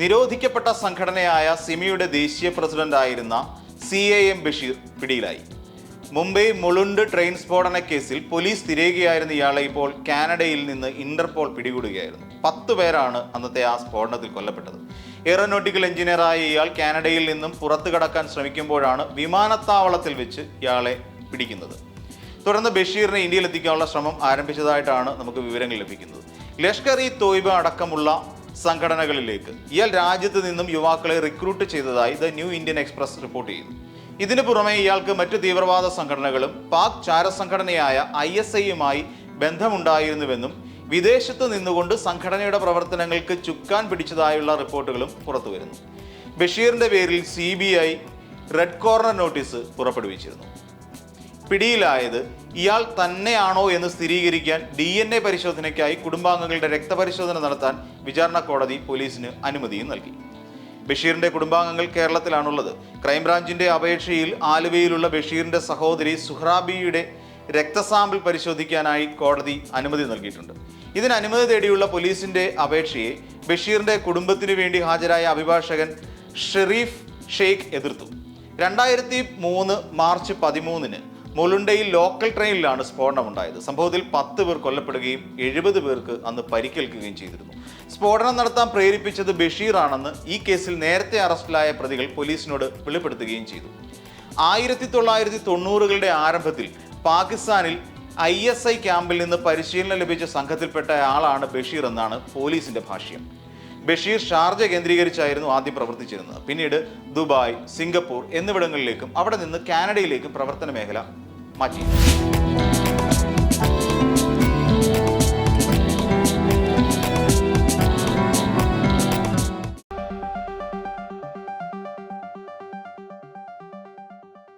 നിരോധിക്കപ്പെട്ട സംഘടനയായ സിമിയുടെ ദേശീയ പ്രസിഡന്റായിരുന്ന സി എ എം ബഷീർ പിടിയിലായി. മുംബൈ മുളുണ്ട് ട്രെയിൻ സ്ഫോടന കേസിൽ പോലീസ് തിരയുകയായിരുന്ന ഇയാളെ ഇപ്പോൾ കാനഡയിൽ നിന്ന് ഇന്റർപോൾ പിടികൂടുകയായിരുന്നു. പത്ത് പേരാണ് അന്നത്തെ ആ സ്ഫോടനത്തിൽ കൊല്ലപ്പെട്ടത്. എയറോനോട്ടിക്കൽ എഞ്ചിനീയറായ ഇയാൾ കാനഡയിൽ നിന്നും പുറത്തു കടക്കാൻ ശ്രമിക്കുമ്പോഴാണ് വിമാനത്താവളത്തിൽ വെച്ച് ഇയാളെ പിടിക്കുന്നത്. തുടർന്ന് ബഷീറിനെ ഇന്ത്യയിലെത്തിക്കാനുള്ള ശ്രമം ആരംഭിച്ചതായിട്ടാണ് നമുക്ക് വിവരങ്ങൾ ലഭിക്കുന്നത്. ലഷ്കർ ഇ തോയ്ബ അടക്കമുള്ള സംഘടനകളിലേക്ക്. ഇയാൾ രാജ്യത്ത് നിന്നും യുവാക്കളെ റിക്രൂട്ട് ചെയ്തതായി the New Indian Express report ചെയ്യുന്നു. ഇതിനു പുറമെ ഇയാൾക്ക് മറ്റു തീവ്രവാദ സംഘടനകളും പാക് ചാരസംഘടനയായ ഐ എസ് ഐയുമായി ബന്ധമുണ്ടായിരുന്നുവെന്നും വിദേശത്ത് നിന്നുകൊണ്ട് സംഘടനയുടെ പ്രവർത്തനങ്ങൾക്ക് ചുക്കാൻ പിടിച്ചതായുള്ള റിപ്പോർട്ടുകളും പുറത്തുവരുന്നു. ബഷീറിന്റെ പേരിൽ സി റെഡ് കോർണർ നോട്ടീസ് പുറപ്പെടുവിച്ചിരുന്നു. പിടിയിലായത് ഇയാൾ തന്നെയാണോ എന്ന് സ്ഥിരീകരിക്കാൻ ഡി എൻ എ പരിശോധനയ്ക്കായി കുടുംബാംഗങ്ങളുടെ രക്തപരിശോധന നടത്താൻ വിചാരണ കോടതി പോലീസിന് അനുമതിയും നൽകി. ബഷീറിന്റെ കുടുംബാംഗങ്ങൾ കേരളത്തിലാണുള്ളത്. ക്രൈംബ്രാഞ്ചിന്റെ അപേക്ഷയിൽ ആലുവയിലുള്ള ബഷീറിന്റെ സഹോദരി സുഹ്രാബിയുടെ രക്തസാമ്പിൾ പരിശോധിക്കാനായി കോടതി അനുമതി നൽകിയിട്ടുണ്ട്. ഇതിന് അനുമതി തേടിയുള്ള പോലീസിന്റെ അപേക്ഷയെ ബഷീറിന്റെ കുടുംബത്തിനു വേണ്ടി ഹാജരായ അഭിഭാഷകൻ ഷെറീഫ് ഷെയ്ഖ് എതിർത്തു. രണ്ടായിരത്തി മൂന്ന് മാർച്ച് പതിമൂന്നിന് മുളുണ്ടയിൽ ലോക്കൽ ട്രെയിനിലാണ് സ്ഫോടനം സ്ഫോടനമുണ്ടായത്. സംഭവത്തിൽ പത്ത് പേർ കൊല്ലപ്പെടുകയും എഴുപത് പേർക്ക് അന്ന് പരിക്കേൽക്കുകയും ചെയ്തിരുന്നു. സ്ഫോടനം നടത്താൻ പ്രേരിപ്പിച്ചത് ബഷീറാണെന്ന് ഈ കേസിൽ നേരത്തെ അറസ്റ്റിലായ പ്രതികൾ പോലീസിനോട് വെളിപ്പെടുത്തുകയും ചെയ്തു. ആയിരത്തി തൊള്ളായിരത്തി തൊണ്ണൂറുകളുടെ ആരംഭത്തിൽ പാകിസ്ഥാനിൽ ഐ എസ് ഐ ക്യാമ്പിൽ നിന്ന് പരിശീലനം ലഭിച്ച സംഘത്തിൽപ്പെട്ട ആളാണ് ബഷീർ എന്നാണ് പോലീസിന്റെ ഭാഷ്യം. ബഷീർ ഷാർജ കേന്ദ്രീകരിച്ചായിരുന്നു ആദ്യം പ്രവർത്തിച്ചിരുന്നത്. പിന്നീട് ദുബായ് സിംഗപ്പൂർ എന്നിവിടങ്ങളിലേക്കും അവിടെ നിന്ന് കാനഡയിലേക്കും പ്രവർത്തന മേഖല മാറ്റി